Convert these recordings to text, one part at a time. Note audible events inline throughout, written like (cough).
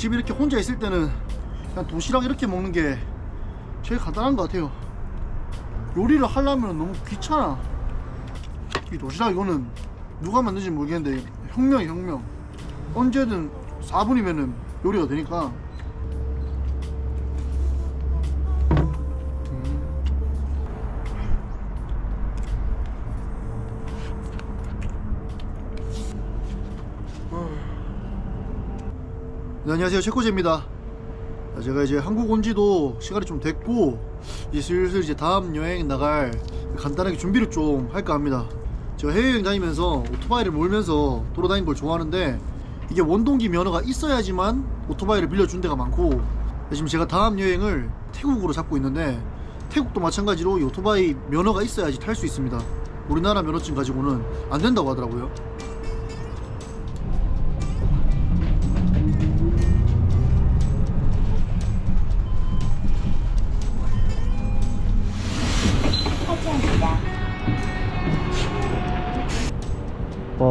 아, 집에 이렇게 혼자 있을 때는 그냥 도시락 이렇게 먹는 게 제일 간단한 것 같아요. 요리를 하려면 너무 귀찮아. 이 도시락 이거는 누가 만든지 모르겠는데 혁명이 혁명. 언제든 4분이면은 요리가 되니까. 안녕하세요. 체코제입니다. 아, 제가 이제 한국 온 지도 시간이 좀 됐고 이제 슬슬 이제 다음 여행 나갈 간단하게 준비를 좀 할까 합니다. 제가 해외여행 다니면서 오토바이를 몰면서 돌아다니는 걸 좋아하는데 이게 원동기 면허가 있어야지만 오토바이를 빌려준 데가 많고 지금 제가 다음 여행을 태국으로 잡고 있는데 태국도 마찬가지로 이 오토바이 면허가 있어야지 탈 수 있습니다. 우리나라 면허증 가지고는 안 된다고 하더라고요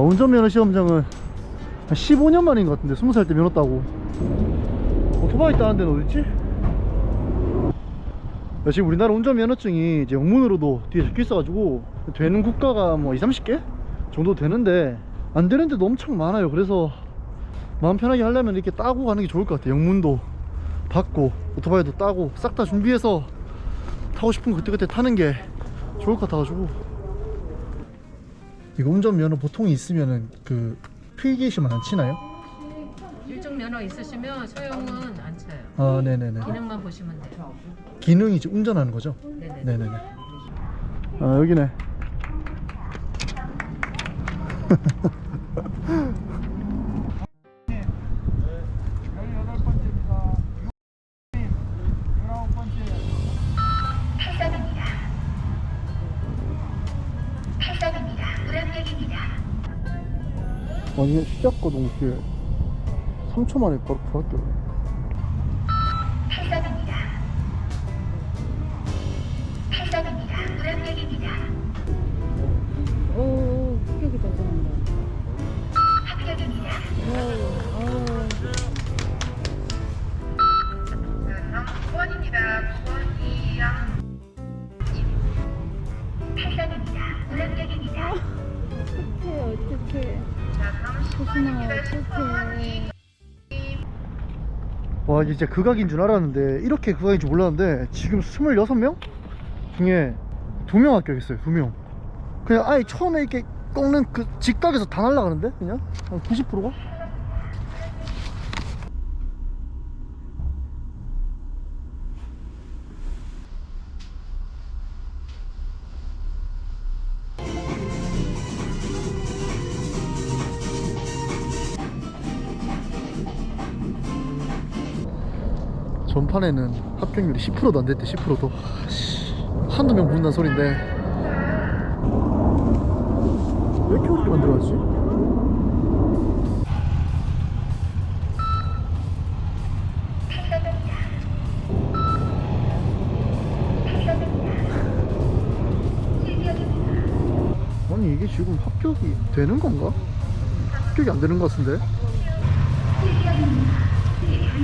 운전면허 시험장은 한 15년 만인 것 같은데 20살 때 면허 따고. 오토바이 따는 데는 어딨지? 야, 지금 우리나라 운전면허증이 이제 영문으로도 뒤에 적혀 있어가지고 되는 국가가 뭐 2, 30개 정도 되는데 안 되는 데도 엄청 많아요. 그래서 마음 편하게 하려면 이렇게 따고 가는 게 좋을 것 같아요. 영문도 받고 오토바이도 따고 싹 다 준비해서 타고 싶은 거 그때그때 타는 게 좋을 것 같아가지고 이거 운전면허 보통 있으면은 그 필기시만 안 치나요? 일종 면허 있으시면 소형은 안 쳐요. 아 네네네 기능만 보시면 돼요. 기능이 이제 운전하는 거죠? 네네. 네네네 아 여기네 (laughs) 아니 시작과 동시에 3초 만에 바로 바뀌어 팔선입니다. 팔선입니다. 우량역입니다. 진짜 극악인 줄 알았는데 이렇게 극악인 줄 몰랐는데 지금 26명 중에 2명 합격했어요 2명. 그냥 아예 처음에 이렇게 꺾는 그 직각에서 다 날아가는데 그냥? 한 90%가 전판에는 합격률이 10%도 안 됐대 10%도 한두 명 붙는 소린데 왜 이렇게 어렵게 만들어놨지? 아니 이게 지금 합격이 되는 건가? 합격이 안 되는 것 같은데.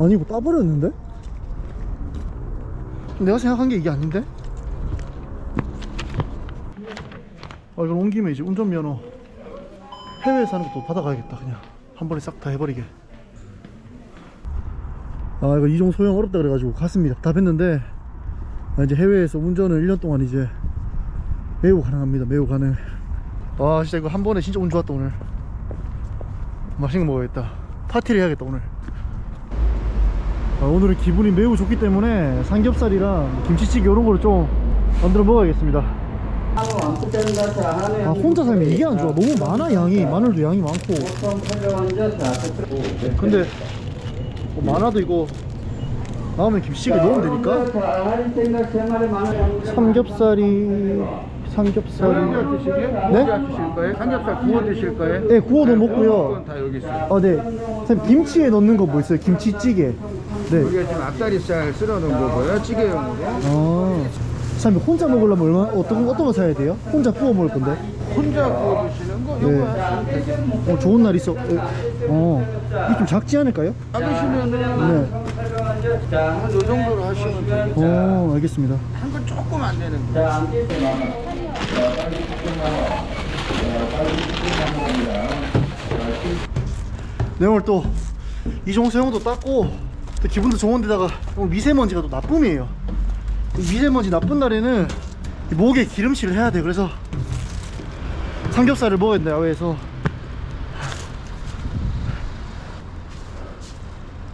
아니 이거 따버렸는데? 내가 생각한 게 이게 아닌데? 아 이걸 온 김에 이제 운전면허. 해외에 사는 것도 받아가야겠다 그냥. 한 번에 싹 다 해버리게. 아 이거 이종 소형 어렵다 그래가지고 갔습니다. 답했는데 아, 이제 해외에서 운전을 1년 동안 이제 매우 가능합니다. 매우 가능. 아 진짜 이거 한 번에 진짜 운 좋았다 오늘. 맛있는 거 먹어야겠다. 파티를 해야겠다 오늘. 아, 오늘은 기분이 매우 좋기 때문에 삼겹살이랑 김치찌개 이런 거를 좀 만들어 먹어야겠습니다 아 혼자 살면 이게 안 좋아 너무 많아 양이 마늘도 양이 많고 근데 뭐 많아도 이거 나오면 김치찌개 넣으면 되니까 삼겹살이 삼겹살이 네? 드실 거예요? 삼겹살 구워 드실 거예요? 네 구워도 먹고요 그건 다 여기 있어요. 아, 네. 선생님, 김치에 넣는 거 뭐 있어요? 김치찌개. 네. 이게 지금 앞다리살 쓸어 놓은 거고요. 찌개용으로. 아. 선생님, 혼자 먹으려면 얼마, 어떤, 어떤 거 사야 돼요? 혼자 구워 먹을 건데? 혼자 구워 드시는 거 네. 어, 좋은 날 있어. 어, 어. 이게 좀 작지 않을까요? 작으시면은 네. 한요 정도로 하시면 돼요. 어, 알겠습니다. 한 건 조금 안 되는 거. 네, 오늘 또, 이종수 형도 땄고, 또 기분도 좋은데다가, 미세먼지가 또 나쁨이에요. 이 미세먼지 나쁜 날에는 이 목에 기름칠을 해야 돼. 그래서, 삼겹살을 먹어야 된다, 야외에서.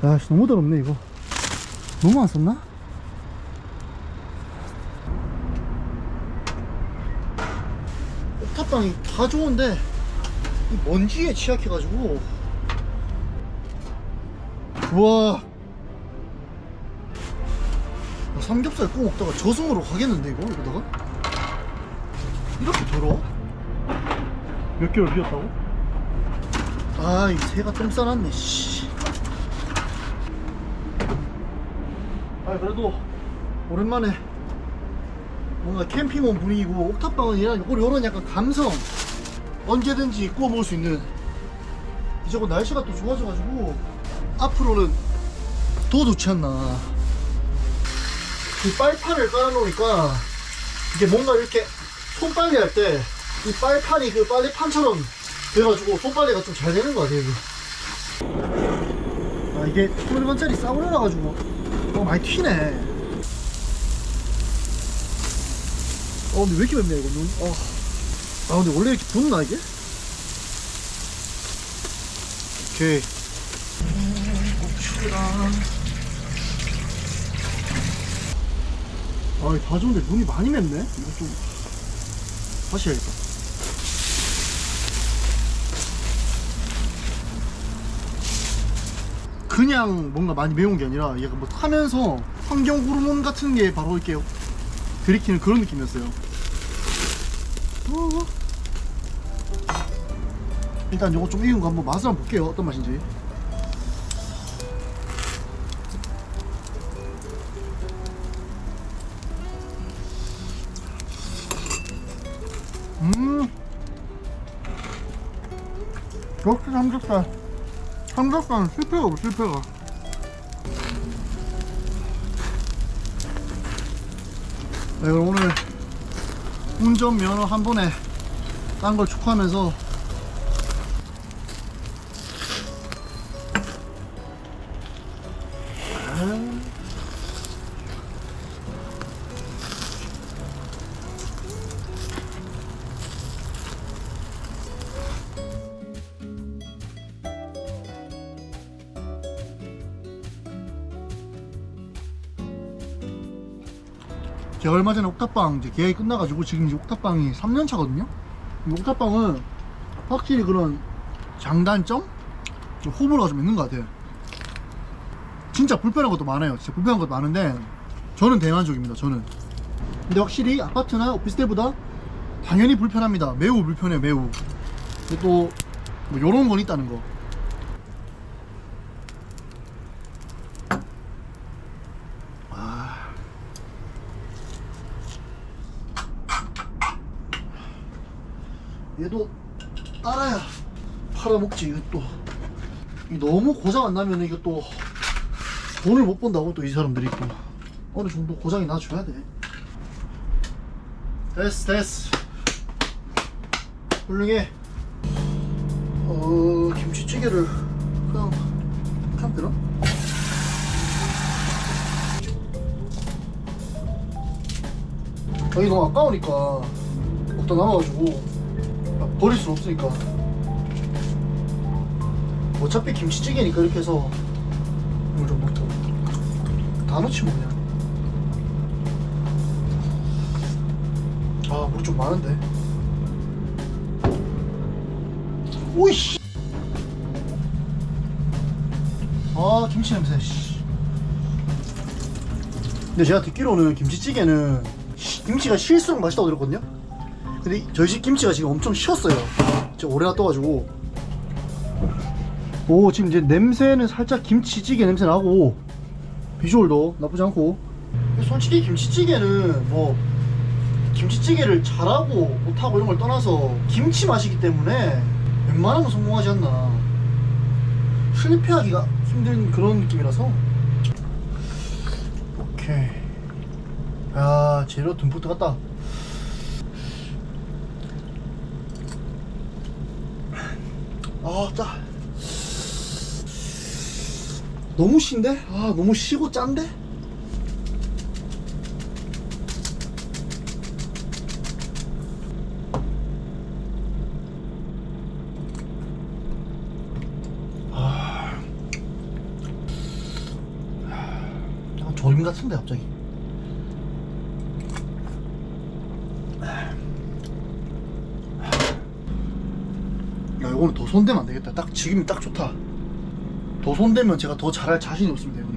아씨, 너무 더럽네, 이거. 너무 안 썼나? 옥탑방이 다 좋은데, 이 먼지에 취약해가지고, 우와 삼겹살 구워 먹다가 저승으로 가겠는데 이거 이러다가 이렇게 더러워? 몇 개월 비웠다고? 아이 새가 똥 싸놨네 씨. 아 그래도 오랜만에 뭔가 캠핑 온 분위기고 옥탑방은 이런 요런 약간 감성 언제든지 구워 먹을 수 있는 이제 곧 날씨가 또 좋아져가지고 앞으로는 더 좋지 않나 이 빨판을 깔아놓으니까 이게 뭔가 이렇게 손빨래 할 때 이 빨판이 그 빨래판처럼 돼가지고 손빨래가 좀 잘 되는 것 같아요 이게. 아 이게 11번짜리 싸우려놔가지고 어 많이 튀네 어 근데 왜 이렇게 맵냐 이거 눈 어. 아 근데 원래 이렇게 붓나 이게? 오케이 고추랑 아이 다 좋은데 눈이 많이 맵네? 이거 좀 다시 해야겠다. 그냥 뭔가 많이 매운 게 아니라 얘가 뭐 타면서 환경 호르몬 같은 게 바로 이렇게 들이키는 그런 느낌이었어요. 어. 일단 요거 좀 익은 거 한번 맛을 한번 볼게요. 어떤 맛인지 삼겹살은 실패가 없어 실패가. 네 오늘 운전면허 한 번에 딴 걸 축하하면서 제가 얼마 전에 옥탑방 이제 계약이 끝나가지고 지금 이제 옥탑방이 3년 차거든요. 이 옥탑방은 확실히 그런 장단점, 좀 호불호가 좀 있는 것 같아요. 진짜 불편한 것도 많아요. 진짜 불편한 것도 많은데 저는 대만족입니다. 저는. 근데 확실히 아파트나 오피스텔보다 당연히 불편합니다. 매우 불편해요. 매우. 근데 또뭐 요런 건 있다는 거. 얘도 따라야 팔아먹지 이거 또. 이 너무 고장 안 나면 이거 또 돈을 못 번다고 또 이 사람들이 또. 어느 정도 고장이 나줘야 돼. 됐어 됐어. 훌륭해. 어 김치찌개를 그냥 그냥 되나? 여기 너무 아까우니까 먹다 남아가지고. 아, 버릴 순 없으니까. 어차피 김치찌개니까 이렇게 해서 물좀 넣고 다 넣지 뭐 그냥. 아 물이 좀 많은데. 오이씨! 아 김치 냄새 씨. 근데 제가 듣기로는 김치찌개는 시- 김치가 실수록 맛있다고 들었거든요 근데 저희 집 김치가 지금 엄청 쉬었어요. 진짜 오래 놔둬가지고. 오 지금 이제 냄새는 살짝 김치찌개 냄새 나고. 비주얼도 나쁘지 않고. 솔직히 김치찌개는 뭐 김치찌개를 잘하고 못하고 이런 걸 떠나서 김치 맛이기 때문에 웬만하면 성공하지 않나. 실패하기가 힘든 그런 느낌이라서. 오케이. 야 재료 듬뿍 들어갔다 아 짜. 너무 신데? 아 너무 시고 짠데? 아, 아 조림 같은데 갑자기 야 이거는 더 손대면 안 되겠다. 딱 지금이 딱 좋다. 더 손대면 제가 더 잘할 자신이 없습니다 이거는.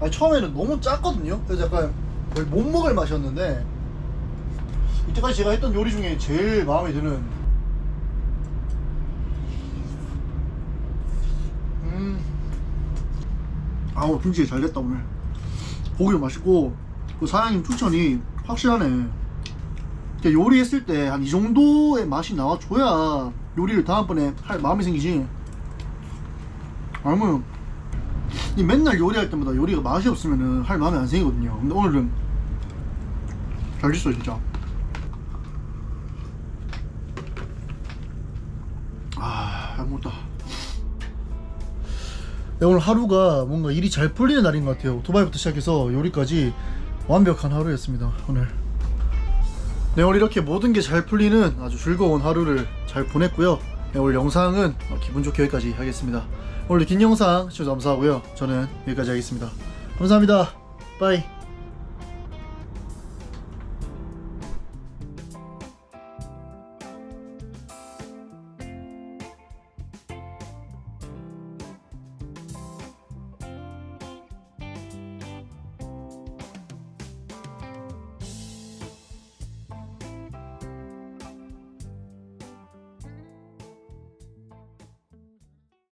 아니, 처음에는 너무 짰거든요? 그래서 약간 거의 못 먹을 맛이었는데 이때까지 제가 했던 요리 중에 제일 마음에 드는 음 아우 김치 잘 됐다 오늘. 고기도 맛있고 그 사장님 추천이 확실하네. 요리했을 때 한 이 정도의 맛이 나와줘야 요리를 다음번에 할 마음이 생기지. 아니면 이 맨날 요리할 때마다 요리가 맛이 없으면은 할 마음이 안 생기거든요. 근데 오늘은 잘 됐어요 진짜. 아, 잘 먹었다. 네, 오늘 하루가 뭔가 일이 잘 풀리는 날인 것 같아요. 오토바이부터 시작해서 요리까지 완벽한 하루였습니다. 오늘. 네, 오늘 이렇게 모든 게 잘 풀리는 아주 즐거운 하루를 잘 보냈고요. 네, 오늘 영상은 어, 기분 좋게 여기까지 하겠습니다. 오늘 긴 영상 시청해주셔서 감사하고요. 저는 여기까지 하겠습니다. 감사합니다. 빠이.